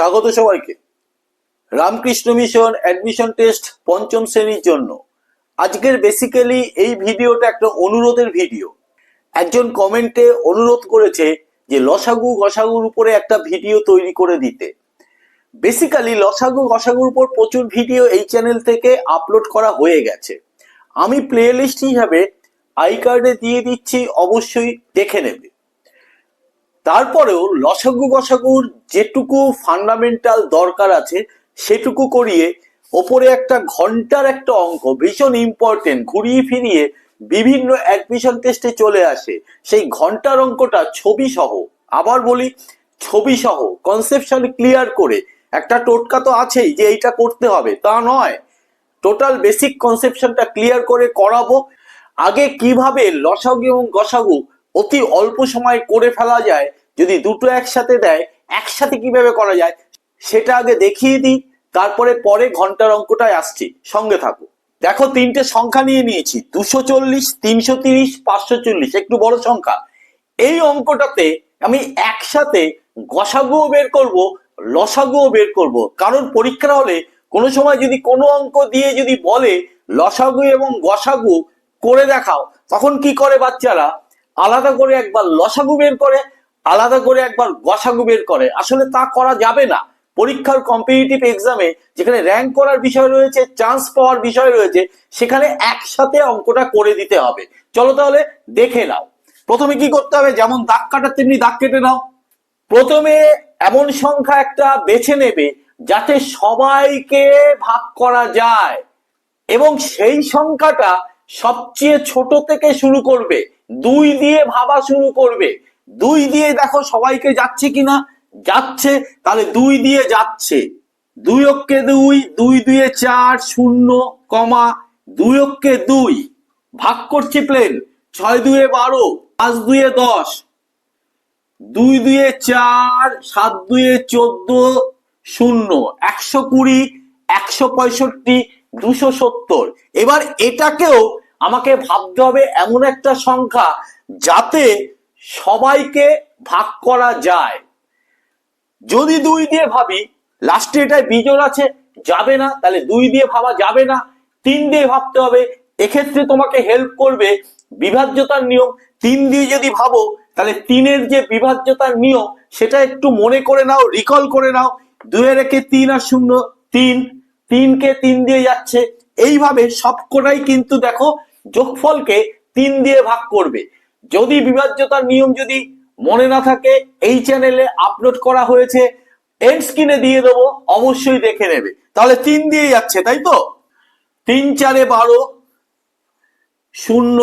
স্বাগত সবাইকে। Ramakrishna mission admission test পঞ্চম শ্রেণির জন্য। আজকের বেসিক্যালি এই ভিডিওটা একটা অনুরোধের ভিডিও। একজন কমেন্টে অনুরোধ করেছে যে লসাগু গসাগুর উপরে একটা ভিডিও তৈরি করে দিতে। বেসিক্যালি লসাগু গসাগুর উপর প্রচুর ভিডিও এই চ্যানেল থেকে আপলোড করা হয়ে গেছে। আমি প্লে লিস্ট হিসাবে আই কার্ডে দিয়ে দিচ্ছি, অবশ্যই দেখে নেবে। তারপরেও লসাগু গসাগুর যেটুকু ফান্ডামেন্টাল দরকার আছে, সেটুকু করিয়ে ওপরে একটা ঘণ্টার একটা অঙ্ক ভীষণ ইম্পর্টেন্ট ঘুরিয়ে ফিরিয়ে বিভিন্ন অ্যাডমিশন টেস্টে চলে আসে। সেই ঘণ্টার অঙ্কটা ছবি সহ, আবার বলি ছবি সহ কনসেপশন ক্লিয়ার করে, একটা টোটকা তো আছেই যে এইটা করতে হবে, তা নয়। টোটাল বেসিক কনসেপশনটা ক্লিয়ার করে করাবো। আগে কীভাবে লসাগু এবং গসাগু অতি অল্প সময় করে ফেলা যায়। যদি দুটো একসাথে দেয়, একসাথে কীভাবে করা যায়, সেটা আগে দেখিয়ে দিই, তারপরে পরে ঘণ্টার অঙ্কটায় আসছি। সঙ্গে থাকো। দেখো, তিনটে সংখ্যা নিয়ে নিয়েছি। দুশো চল্লিশ, তিনশো তিরিশ, পাঁচশো চল্লিশ। একটু বড় সংখ্যা। এই অঙ্কটাতে আমি একসাথে গসাগুও বের করব, লসাগুও বের করব। কারণ পরীক্ষা হলে কোনো সময় যদি কোনো অঙ্ক দিয়ে যদি বলে লসাগু এবং গসাগু করে দেখাও, তখন কি করে বাচ্চারা? আলাদা করে একবার লসাগু বের করে, আলাদা করে একবার গসাগু বের করে। আসলে তা করা যাবে না। পরীক্ষার কম্পিটিটিভ এক্সামে যেখানে র্যাঙ্ক করার বিষয় রয়েছে চান্স পাওয়ার বিষয় রয়েছে, সেখানে একসাথে অঙ্কটা করে দিতে হবে। চলো তাহলে দেখে নাও। প্রথমে কি করতে হবে? যেমন দাগ কাটার তেমনি দাগ কেটে নাও। প্রথমে এমন সংখ্যা একটা বেছে নেবে যাতে সবাইকে ভাগ করা যায়। এবং সেই সংখ্যাটা সবচেয়ে ছোট থেকে শুরু করবে। দুই দিয়ে ভাবা শুরু করবে। দুই দিয়ে দেখো সবাইকে যাচ্ছে কিনা? যাচ্ছে, তাহলে দুই দিয়ে যাচ্ছে। দুই অক্ষে দুই দুই দুয়ে চার, শূন্য, কমা, দুই অক্ষে দুই। ভাগ করছি প্লেন। ছয় দুয়ে বারো, পাঁচ দুয়ে দশ। দুই দুয়ে চার, সাত দুয়ে চোদ্দ, শূন্য। একশো কুড়ি, একশো পঁয়ষট্টি, দুশো সত্তর। এবার এটাকেও আমাকে ভাবতে হবে এমন একটা সংখ্যা যাতে সবাইকে ভাগ করা যায়। যদি দুই দিয়ে ভাবি লাস্টে এটায় বিজোড় আছে, যাবে না, তাহলে দুই দিয়ে ভাবা যাবে না, তিন দিয়ে ভাবতে হবে। এক্ষেত্রে তোমাকে হেল্প করবে বিভাজ্যতার নিয়ম। তিন দিয়ে যদি ভাবো, তাহলে তিনের যে বিভাজ্যতার নিয়ম, সেটা একটু মনে করে নাও রিকল করে নাও। দুয়ে একে তিন আর শূন্য, তিন। তিনকে তিন দিয়ে যাচ্ছে। এইভাবে সবকটাই কিন্তু দেখো যোগফলকে তিন দিয়ে ভাগ করবে। যদি বিভাজ্যতার নিয়ম যদি মনে না থাকে, এই চ্যানেলে আপলোড করা হয়েছে এন্ড স্ক্রিনে দিয়ে দেবো, অবশ্যই দেখে নেবে। তাহলে তিন দিয়ে যাচ্ছে, তাই তো? তিন চারে বারো, শূন্য,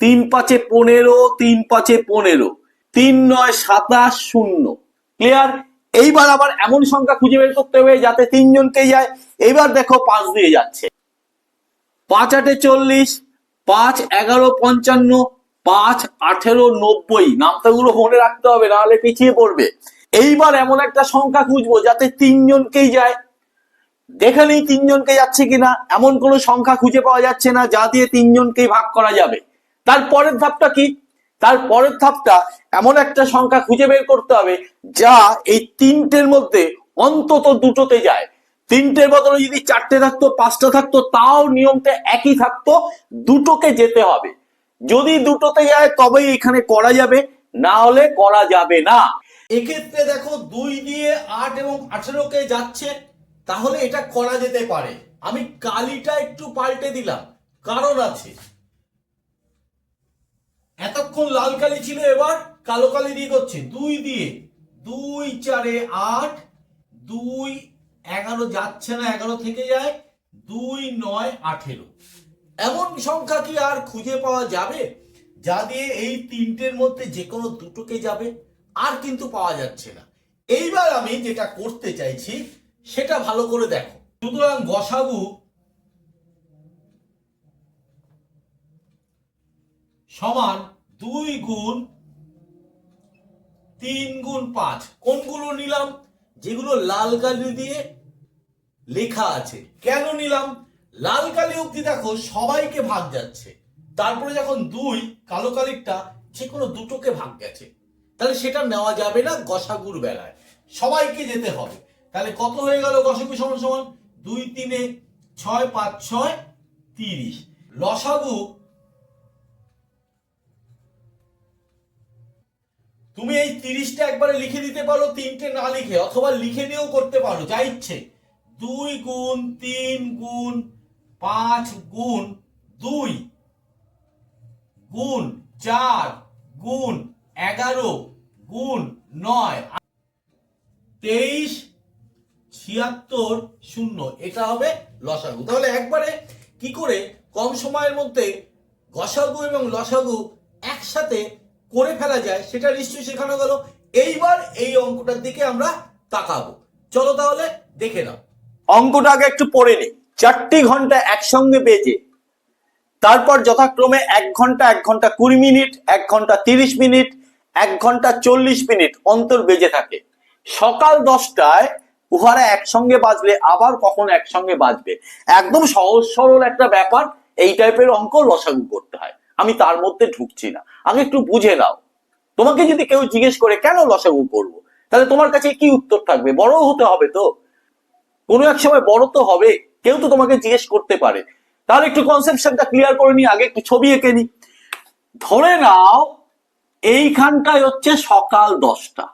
তিন পাঁচে পনেরো, তিন পাঁচে পনেরো, তিন নয় সাতাশ, শূন্য। ক্লিয়ার এইবার আবার এমন সংখ্যা খুঁজে বের করতে হবে যাতে তিনজনকে যায়। এইবার দেখো পাঁচ দিয়ে যাচ্ছে। পাঁচ আটে চল্লিশ পাঁচ এগারো পঞ্চান্ন, পাঁচ আঠেরো নব্বই। নামতাগুলো মনে রাখতে হবে নাহলে পিছিয়ে পড়বে। এইবার এমন একটা সংখ্যা খুঁজবো যাতে তিনজনকেই যায়। দেখে নেই তিনজনকে যাচ্ছে কিনা, এমন কোনো সংখ্যা খুঁজে পাওয়া যাচ্ছে না যা দিয়ে তিনজনকেই ভাগ করা যাবে। তার পরের ধাপটা কি? তার পরের ধাপটা এমন একটা সংখ্যা খুঁজে বের করতে হবে যা এই তিনটের মধ্যে অন্তত দুটোতে যায়। তিনটের বদলে যদি চারটে থাকতো, পাঁচটা থাকতো, তাও নিয়মটা একই থাকতো, দুটোকে যেতে হবে। যদি দুটোতে যায়, তবেই এখানে করা যাবে, না হলে করা যাবে না। এক্ষেত্রে দেখো, দুই দিয়ে আট এবং আঠেরোকে যাচ্ছে, তাহলে এটা করা যেতে পারে। আমি কালিটা একটু পাল্টে দিলাম, কারণ আছে। এতক্ষণ লাল কালি ছিল এবার, কালো কালি দিয়ে করছে। দুই দিয়ে, দুই চারে আট, দুই এগারো যাচ্ছে না, এগারো থেকে যায় দুই নয় আঠেরো। এমন সংখ্যা কি আর খুঁজে পাওয়া যাবে? যা দিয়ে এই তিনটের মধ্যে যে কোনো দুটোকে যাবে, আর কিন্তু পাওয়া যাচ্ছে না। এইবার আমি যেটা করতে চাইছি, সেটা ভালো করে দেখো। সুতরাং গসাগু সমান দুই গুণ তিন গুণ পাঁচ। কোনগুলো নিলাম? যেগুলো লাল কালি দিয়ে লেখা আছে। কেন নিলাম? লাল কালি অব্দি দেখো সবাইকে ভাগ যাচ্ছে। তারপরে যখন দুই, কালো কালিরটা যে কোনো দুটোকে ভাগ গেছে। তাহলে সেটা নেওয়া যাবে না গসাগুর বেলায়। সবাইকে যেতে হবে। তাহলে কত হয়ে গেল গসাগু সমান সমান? দুই, তিনে ছয়, পাঁচ, ছয়, তিরিশ। লসাগু তুমি এই তিরিশটা একবারে লিখে দিতে পারো, তিনটে না লিখে, অথবা লিখে নিয়েও করতে পারো, যা ইচ্ছে। দুই গুণ তিন গুণ পাঁচ গুণ দুই গুণ চার গুণ এগারো গুণ নয়। তেইশ ছিয়াত্তর শূন্য, এটা হবে লসাগু। তাহলে একবারে কি করে কম সময়ের মধ্যে গসাগু এবং লসাগু একসাথে করে ফেলা যায়, সেটা নিশ্চয়ই শেখানো গেল। এইবার এই অঙ্কটার দিকে আমরা তাকাবো। চলো তাহলে দেখে নাও। অঙ্কটা আগে একটু পড়ে নিই চারটি ঘণ্টা একসঙ্গে বেজে তারপর যথাক্রমে এক ঘণ্টা এক ঘণ্টা কুড়ি মিনিট, এক ঘণ্টা তিরিশ মিনিট, এক ঘণ্টা চল্লিশ মিনিট অন্তর বেজে থাকে। সকাল দশটায় উহারা একসঙ্গে বাজলে আবার কখন একসঙ্গে বাজবে? একদম সহজ সরল একটা ব্যাপার, এই টাইপের অঙ্ক লসাগু করতে হয়। আমি তার মধ্যে ঢুকছি না। আগে একটু বুঝে নাও। তোমাকে যদি কেউ জিজ্ঞেস করে, কেন লসাগু করব? তাহলে তোমার কাছে কি উত্তর থাকবে? বড় হতে হবে তো। কোনো এক সময় বড় তো হবে, কেউ তো তোমাকে জিজ্ঞেস করতে পারে। তাহলে একটু কনসেপশনটা ক্লিয়ার করে নি, আগে একটু ছবি এঁকে নি। ধরে নাও, এইখানটায় হচ্ছে সকাল দশটা।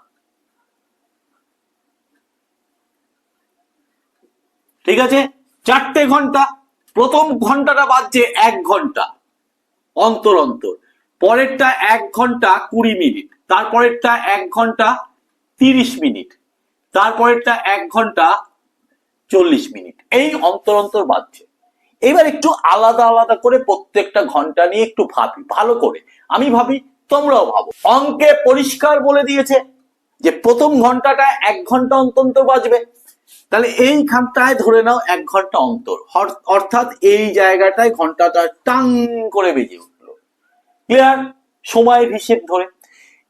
ঠিক আছে? চারটে ঘণ্টা, প্রথম ঘন্টাটা বাজছে এক ঘণ্টা, অন্তর অন্তর। পরেরটা এক ঘণ্টা কুড়ি মিনিট, তারপরেরটা এক ঘণ্টা তিরিশ মিনিট, তারপরেরটা এক ঘণ্টা চল্লিশ মিনিট। এই অন্তর অন্তর বাজছে এবার একটু আলাদা আলাদা করে প্রত্যেকটা ঘণ্টা নিয়ে একটু ভাবি, ভালো করে। আমি ভাবি, তোমরাও ভাবো। অঙ্কে পরিষ্কার বলে দিয়েছে যে প্রথম ঘন্টাটা এক ঘণ্টা অন্তর বাজবে। তাহলে এই খানটায় ধরে নাও এক ঘণ্টা অন্তর। অর্থাৎ এই জায়গাটায় ঘন্টাটা টাং করে বেজে উঠল। ক্লিয়ার? সময়ের হিসেব ধরে।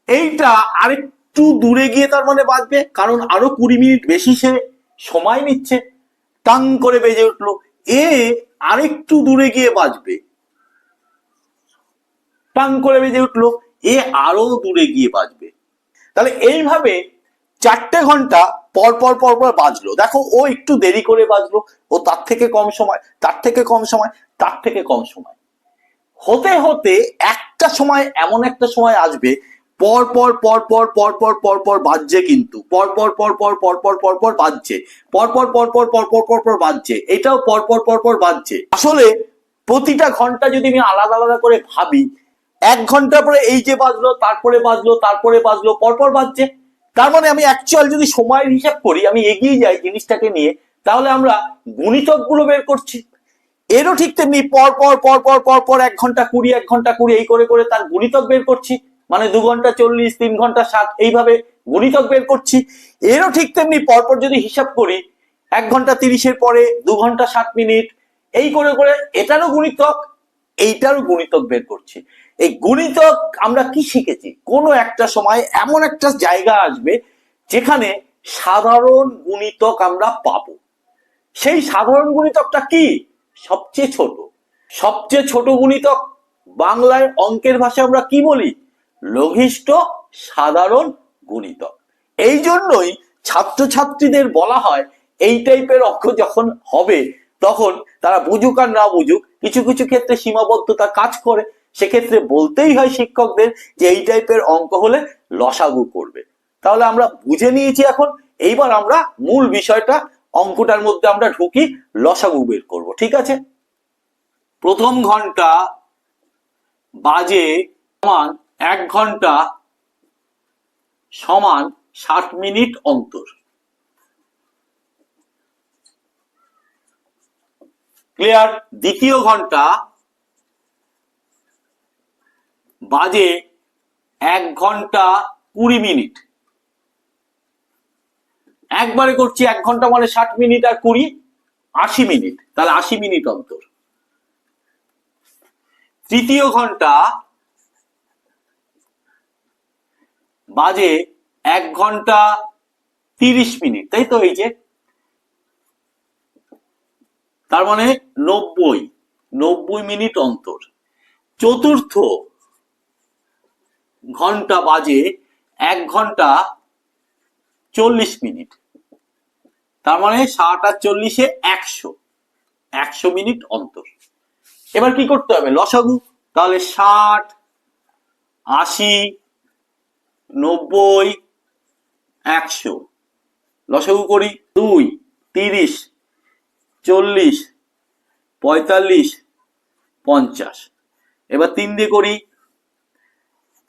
এইটা আরেকটু দূরে গিয়ে তার মানে বাজবে কারণ আরও কুড়ি মিনিট বেশি সে সময় নিচ্ছে। টাং করে বেজে উঠল। এ আরেকটু দূরে গিয়ে বাজবে টাং করে বেজে উঠল, এ আরও দূরে গিয়ে বাজবে তাহলে এইভাবে চারটে ঘণ্টা পর পর পর পর বাজলো দেখো, ও একটু দেরি করে বাজলো ও তার থেকে কম সময়, তার থেকে কম সময়, তার থেকে কম সময়। হতে হতে একটা সময়, এমন একটা সময় আসবে পর পর পর পর পর পর পর পর বাজছে কিন্তু পর পর পর পর পর পর পর পর বাজছে পর পর পর পর পর পর পর পর বাজছে এটাও পর পর পর পর বাজছে আসলে প্রতিটা ঘণ্টা যদি আমি আলাদা আলাদা করে ভাবি এক ঘণ্টা পরে এই যে বাজলো তারপরে বাজলো তারপরে বাজলো পরপর বাজছে তার মানে আমি অ্যাকচুয়াল যদি সময়ের হিসাব করি আমি এগিয়ে যাই জিনিসটাকে নিয়ে তাহলে আমরা গুণিতকগুলো বের করছি এরও ঠিক তেমনি পর পর পর পর পর পর এক ঘণ্টা কুড়ি এক ঘণ্টা কুড়ি এই করে করে তার গুণিতক বের করছি মানে দু ঘণ্টা চল্লিশ, তিন ঘণ্টা সাত, এইভাবে গুণিতক বের করছি। এরও ঠিক তেমনি পরপর যদি হিসাব করি, এক ঘণ্টা তিরিশের পরে, দু ঘণ্টা সাত মিনিট, এই করে করে এটারও গুণিতক, এইটারও গুণিতক বের করছি। এই গুণিতক আমরা কি শিখেছি? কোনো একটা সময় এমন একটা জায়গা আসবে যেখানে সাধারণ গুণিতক আমরা পাব। সেই সাধারণ গুণিতকটা কি? সবচেয়ে ছোট। সবচেয়ে ছোট গুণিতক বাংলায় অঙ্কের ভাষায় আমরা কি বলি? লঘিষ্ঠ, সাধারণ গুণিতক এই জন্যই ছাত্রছাত্রীদের বলা হয়, এই টাইপের অঙ্ক যখন হবে, তখন তারা বুঝুক আর না বুঝুক, কিছু কিছু ক্ষেত্রে সীমাবদ্ধতা কাজ করে। সেক্ষেত্রে বলতেই হয় শিক্ষকদের যে এই টাইপের অঙ্ক হলে লসাগু করবে। তাহলে আমরা বুঝে নিয়েছি এখন, এইবার আমরা মূল বিষয়টা, অঙ্কটার মধ্যে আমরা ঢুকি, লসাগু বের করব, ঠিক আছে? প্রথম ঘণ্টা বাজে সমান এক ঘণ্টা সমান ষাট মিনিট অন্তর। ক্লিয়ার দ্বিতীয় ঘণ্টা বাজে এক ঘণ্টা কুড়ি মিনিট। একবারে করছি এক ঘণ্টা মানে ষাট মিনিট আর কুড়ি, আশি মিনিট, তাহলে আশি মিনিট অন্তর। তৃতীয় ঘণ্টা বাজে এক ঘণ্টা তিরিশ মিনিট, তাই তো এই যে? তার মানে নব্বই নব্বই মিনিট অন্তর। চতুর্থ ঘণ্টা বাজে এক ঘণ্টা চল্লিশ মিনিট। তার মানে ষাট আর চল্লিশে একশো একশো মিনিট অন্তর। এবার কি করতে হবে? লসাগু। তাহলে ষাট, আশি নব্বই, একশো। লসাগু করি দুই, তিরিশ, চল্লিশ, পঁয়তাল্লিশ, পঞ্চাশ। এবার তিন দিয়ে করি,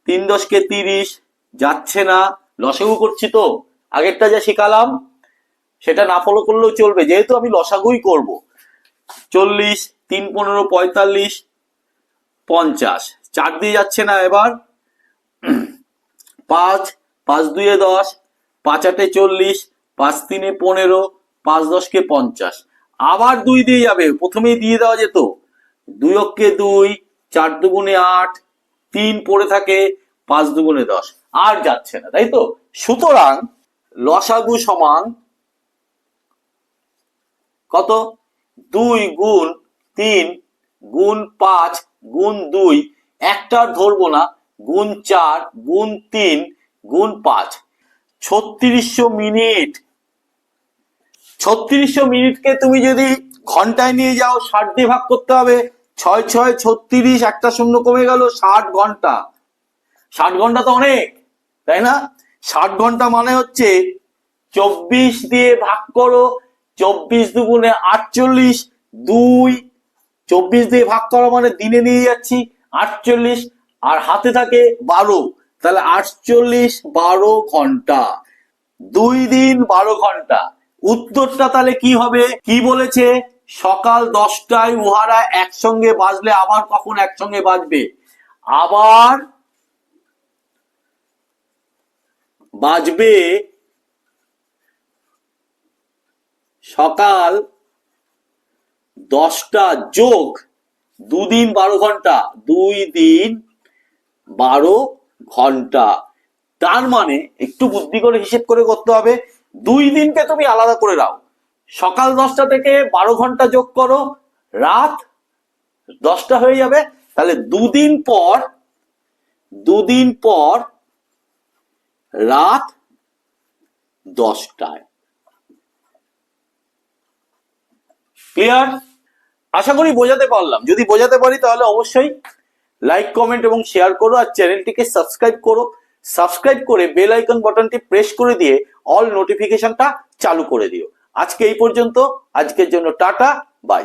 তিন দশকে তিরিশ, যাচ্ছে না। লসাগু করছি তো, আগেরটা যা শিখালাম, সেটা না ফলো করলেও চলবে। যেহেতু আমি লসাগুই করব। চল্লিশ, তিন পনেরো, পঁয়তাল্লিশ, পঞ্চাশ। চার দিয়ে যাচ্ছে না এবার। পাঁচ পাঁচ দুয়ে দশ, পাঁচ আটে চল্লিশ, পাঁচ তিনে পনেরো, পাঁচ দশকে পঞ্চাশ। আবার দুই দিয়ে যাবে, প্রথমেই দিয়ে দেওয়া যেত। দুই অক্ষে দুই, চার দুগুণে আট, তিন পড়ে থাকে, পাঁচ দুগুণে দশ। আর যাচ্ছে না, তাই তো? সুতরাং লসাগু সমান কত? দুই গুণ তিন, গুণ পাঁচ, গুণ দুই। একটা ধরবো না গুণ চার, গুণ তিন, গুণ পাঁচ। ছত্রিশশো মিনিট। ছত্রিশশো মিনিটকে তুমি যদি ঘন্টায় নিয়ে যাও, ষাট দিয়ে ভাগ করতে হবে। ছয় ছয়, ছত্রিশ, একটা শূন্য কমে গেল ষাট ঘণ্টা। ষাট ঘণ্টা তো অনেক, তাই না? ষাট ঘণ্টা মানে হচ্ছে চব্বিশ দিয়ে ভাগ করো। চব্বিশ দুগুণে আটচল্লিশ, দুই। চব্বিশ দিয়ে ভাগ করা মানে দিনে নিয়ে যাচ্ছি আটচল্লিশ। আর হাতে থাকে বারো। তাহলে আটচল্লিশ বারো ঘণ্টা। দুই দিন বারো ঘণ্টা। উত্তরটা তাহলে কি হবে? কি বলেছে? সকাল দশটায় উহারা একসঙ্গে বাজলে আবার কখন একসঙ্গে বাজবে? আবার বাজবে সকাল দশটা যোগ দুদিন বারো ঘণ্টা। দুই দিন বারো ঘণ্টা। তার মানে একটু বুদ্ধি করে হিসেব করে করতে হবে, দুই দিনকে তুমি আলাদা করে দাও সকাল দশটা থেকে বারো ঘণ্টা যোগ করো, রাত দশটা হয়ে যাবে। তাহলে দুদিন পর দুদিন পর রাত দশটায়। ক্লিয়ার? আশা করি বোঝাতে পারলাম। যদি বোঝাতে পারি তাহলে অবশ্যই লাইক কমেন্ট এবং শেয়ার করো আর চ্যানেলটিকে সাবস্ক্রাইব করো। সাবস্ক্রাইব করে বেল আইকন বাটনটি প্রেস করে দিয়ে অল নোটিফিকেশনটা চালু করে দিও। আজকে এই পর্যন্ত। আজকের জন্য টাটা বাই